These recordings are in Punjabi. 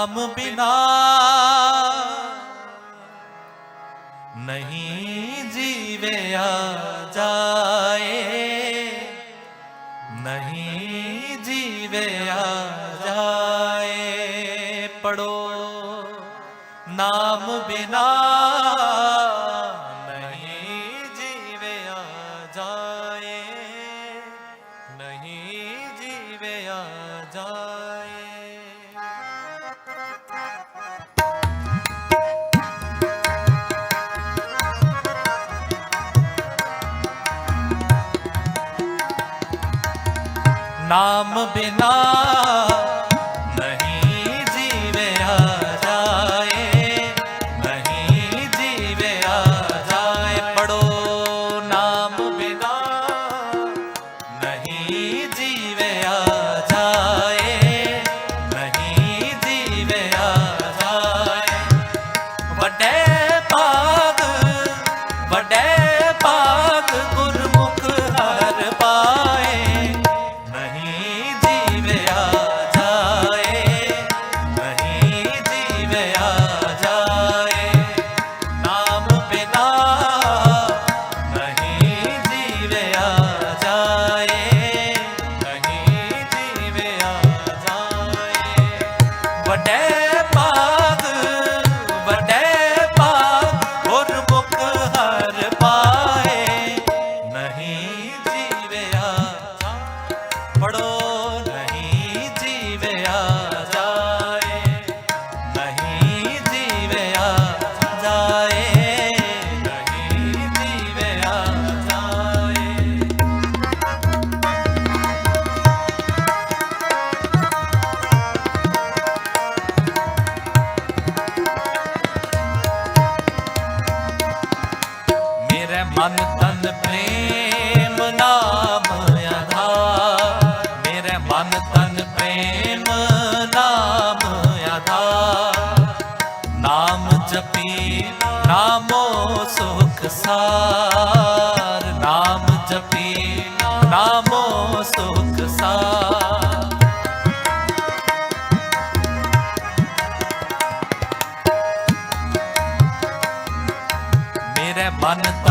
हम बिना नहीं जीवे यार ਨਾਮ ਬਿਨਾ மனத்த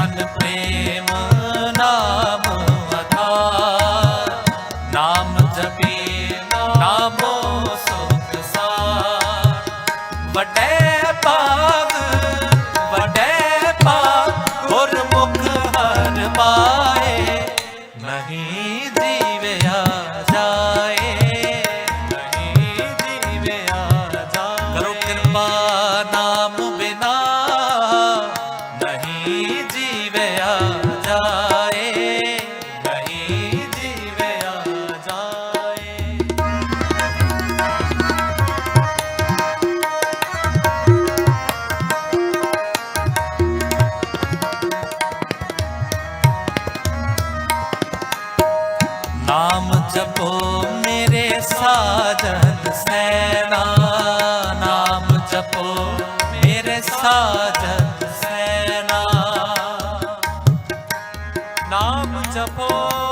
ਨਾਮ ਜਪੋ ਮੇਰੇ ਸਾਜਨ ਸੈਨਾ। ਨਾਮ ਜਪੋ ਮੇਰੇ ਸਾਜਨ ਸੈਨਾ। ਨਾਮ ਜਪੋ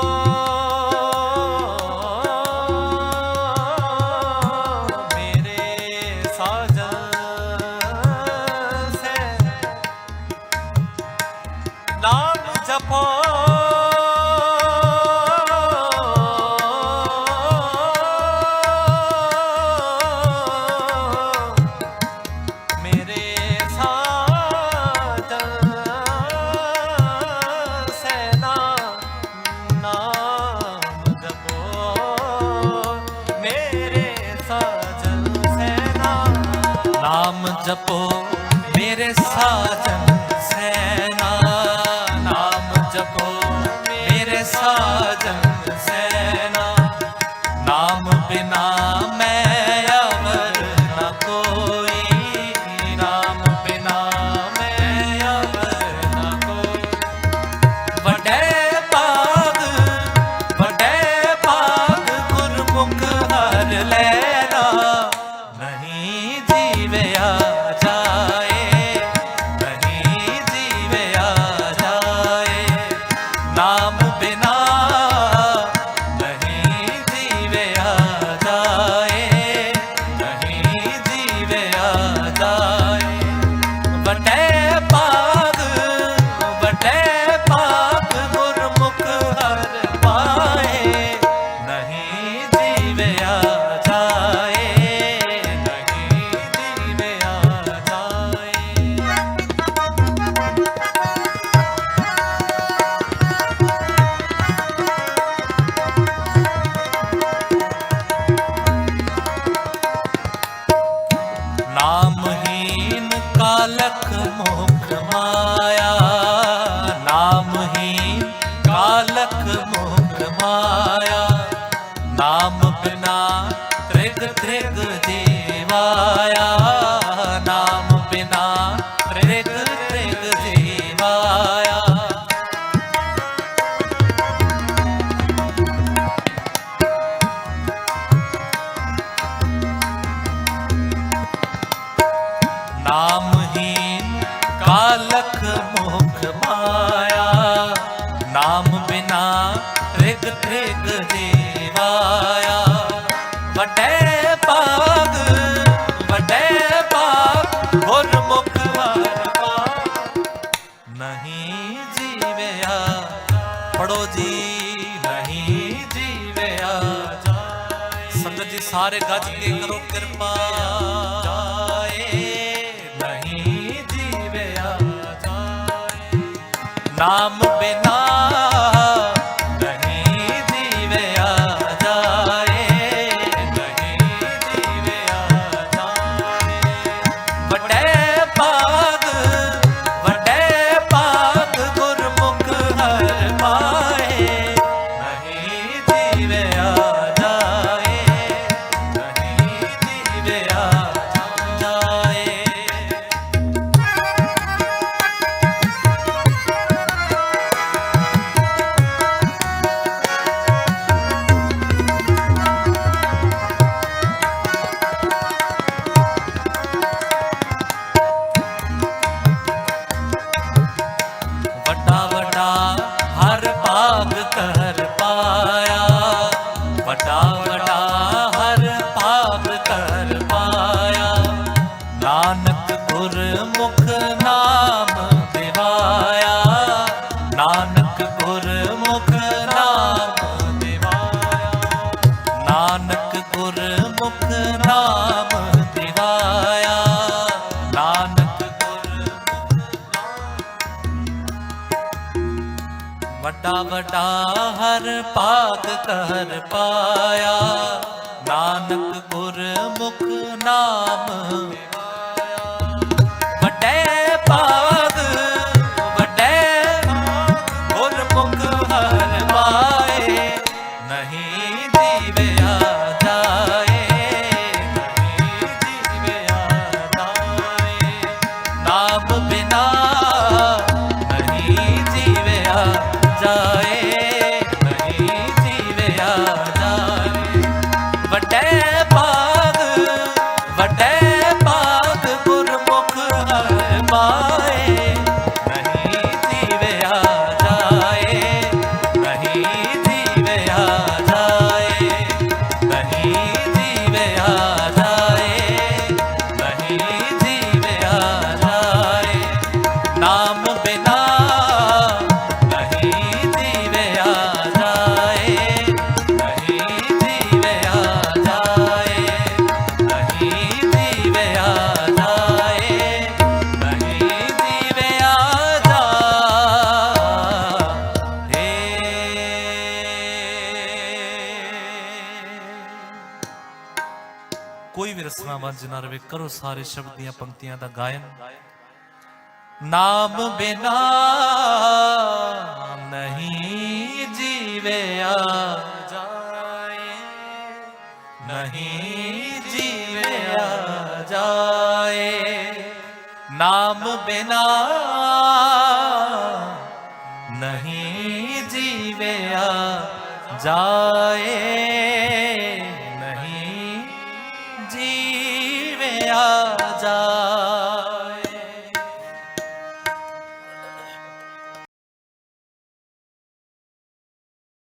po ਸੰਗਤ ਜੀ ਕੇ ਕਰੋ ਕਿਰਪਾ। ਜਾਏ ਨਹੀਂ ਜੀਵਿਆ ਜਾਏ। ਨਾਮ ਬਿਨ ਵੱਡਾ ਵੱਡਾ ਹਰ ਪਾਪ ਕਰ ਪਾਇਆ। ਨਾਨਕ ਗੁਰਮੁਖ ਨਾਮ ਦਿਵਾਇਆ। ਨਾਨਕ ਗੁਰਮੁਖ ਨਾਮ ਦਿਵਾਇਆ। ਨਾਨਕ ਗੁਰਮੁਖ ਨਾਮ ਦਿਵਾਇਆ। ਨਾਨਕ ਗੁਰਮੁਖ ਵੱਡਾ ਵੱਡਾ ਹਰ ਭਾਗ ਕਰ ਪਾਇਆ। ਨਾਨਕ ਗੁਰਮੁਖ ਨਾਮ ਵੀ ਨਾ ਰਵੇ, ਕਰੋ ਸਾਰੇ ਸ਼ਬਦ ਦੀਆਂ ਪੰਕਤੀਆਂ ਦਾ ਗਾਇਨ। ਨਾਮ ਬਿਨਾ ਨਹੀਂ ਜੀਵਿਆ ਜਾਏ, ਨਹੀਂ ਜੀਵਿਆ ਜਾਏ। ਨਾਮ ਬਿਨਾ ਨਹੀਂ ਜੀਵਿਆ ਜਾਏ।